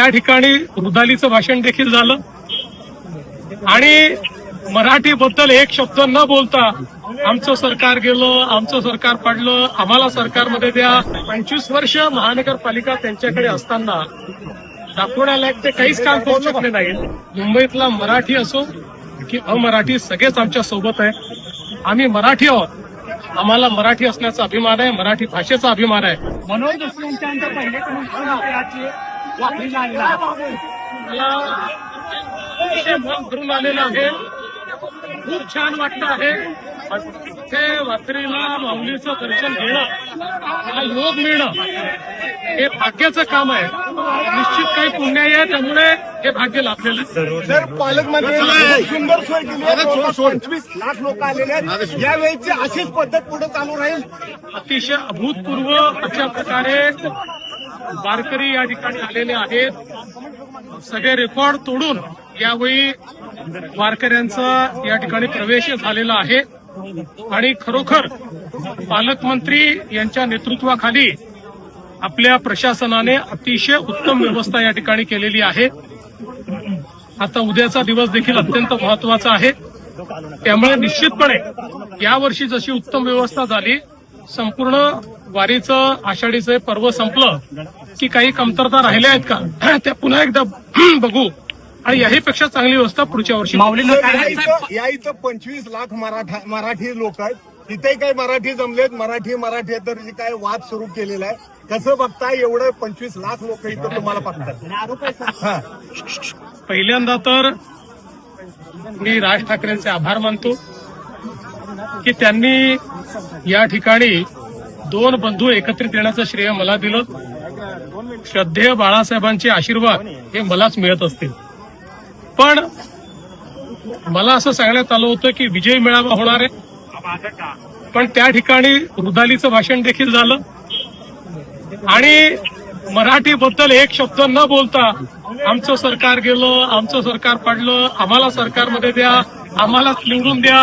त्या ठिकाणी रुदालीचं भाषण देखील झालं. आणि मराठी बद्दल एक शब्द न बोलता आमचं सरकार गेलं आमचं सरकार पडलं आम्हाला सरकारमध्ये द्या. पंचवीस वर्ष महानगरपालिका त्यांच्याकडे असताना दाखवण्यालायक ते काहीच काम करू शकले नाही. मुंबईतला मराठी असो की अमराठी सगळेच आमच्यासोबत आहे. आम्ही मराठी आहोत. आम्हाला मराठी असण्याचा अभिमान आहे मराठी भाषेचा अभिमान आहे. मनोज मला मन भरून आलेलं आहे खूप छान वाटतं आहे. इथे वात्रीला माऊलीचं दर्शन घेणं हा योग मिळणं हे भाग्याचं काम आहे निश्चित काही पुण्य आहे त्यामुळे हे भाग्य लाभलेलं आहे सर पालकमंत्र्यांनी सुंदर सोय केली आहे. जवळपास पंचवीस लाख लोक आलेले आहेत. यावेळीची अशीच पद्धत पुढे चालू राहील. अतिशय अभूतपूर्व अशा प्रकारे वारकरी या ठिकाणी आलेले आहेत. सगळे रेकॉर्ड तोडून यावेळी वारकऱ्यांचा या ठिकाणी प्रवेश झालेला आहे. आणि खरोखर पालकमंत्री यांच्या नेतृत्वाखाली आपल्या प्रशासनाने अतिशय उत्तम व्यवस्था या ठिकाणी केलेली आहे. आता उद्याचा दिवस देखील अत्यंत महत्त्वाचा आहे. त्यामुळे निश्चितपणे यावर्षी जशी उत्तम व्यवस्था झाली संपूर्ण वारीचं आषाढीचं पर्व संपलं की काही कमतरता राहिल्या आहेत का? त्या पुन्हा एकदा बघू. आणि याहीपेक्षा चांगली व्यवस्था पुढच्या वर्षी. या इथं या इथं पंचवीस लाख मराठा मराठी लोक आहेत. तिथे काही मराठी जमलेत. मराठी मराठी तर जे काय वाद सुरू केलेला आहे. कसं बघताय एवढं पंचवीस लाख लोक इथं तुम्हाला बघतात. पहिल्यांदा तर मी राज ठाकरेंचे आभार मानतो. की त्यांनी या ठिकाणी दोन बंधू एकत्रित येण्याचं श्रेय मला दिलं. श्रद्धेय बाळासाहेबांचे आशीर्वाद हे मलाच मिळत असतील. पण मला असं सांगण्यात आलं होतं की विजय मेळावा होणार आहे. पण त्या ठिकाणी रुदालीचं भाषण देखील झालं. आणि मराठीबद्दल एक शब्द न बोलता आमचं सरकार गेलं आमचं सरकार पडलं आम्हाला सरकारमध्ये द्या आम्हालाच निवडून द्या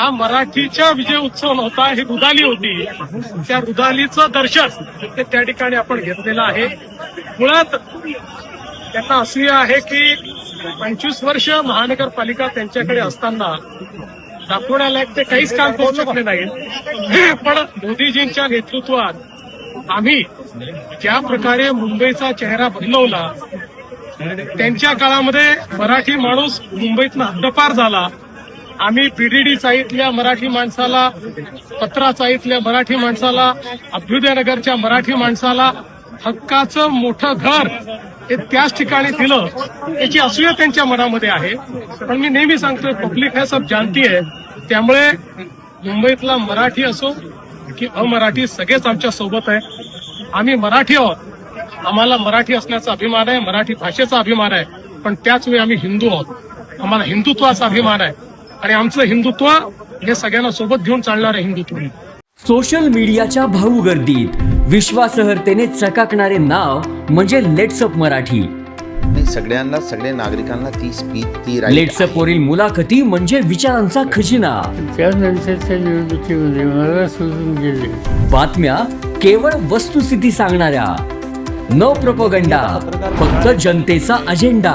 हा मराठीच्या विजय उत्सव नव्हता ही रुदाली होती. त्या रुदालीचं दर्शन ते त्या ठिकाणी आपण घेतलेलं आहे. मुळात त्यांना असं आहे की पंचवीस वर्ष महानगरपालिका त्यांच्याकडे असताना दाखवण्यालायक ते काहीच काम करू शकले नाही पण मोदीजींच्या नेतृत्वात आम्ही ज्या प्रकारे मुंबईचा चेहरा बदलवला त्यांच्या काळामध्ये मराठी माणूस मुंबईतनं हद्दपार झाला. आम्ही पीडीडी चाळीतल्या मराठी माणसाला पत्रा चाळीतल्या मराठी माणसाला अभ्युदयनगरच्या मराठी माणसाला हक्काचं मोठं घर हे त्याच ठिकाणी दिलं याची असूया त्यांच्या मनामध्ये आहे. पण मी नेहमी सांगतोय पब्लिक हे सब जानती आहे. त्यामुळे मुंबईतला मराठी असो की अमराठी सगळेच आमच्यासोबत आहे. आम्ही मराठी आहोत. आम्हाला मराठी असण्याचा अभिमान आहे मराठी भाषेचा अभिमान आहे. पण त्याच वेळी आम्ही हिंदू आहोत. आम्हाला हिंदुत्वाचा अभिमान आहे. आणि आमचं हिंदुत्व हे सगळ्यांना सोबत घेऊन चालणार आहे हिंदुत्व. सोशल मीडियाच्या भाऊ गर्दीत विश्वासार्हतेने चकाकणारे नाव म्हणजे लेट्सअप मराठी. सगळ्यांना सगळ्या नागरिकांना ती स्पीच ती लेट्सअप वरील मुलाखती म्हणजे विचारांचा खजिना. त्यानंतरच्या निवडणुकीमध्ये मला सोडून गेले. बातम्या केवळ वस्तुस्थिती सांगणाऱ्या. न प्रपोगंडा फक्त जनतेचा अजेंडा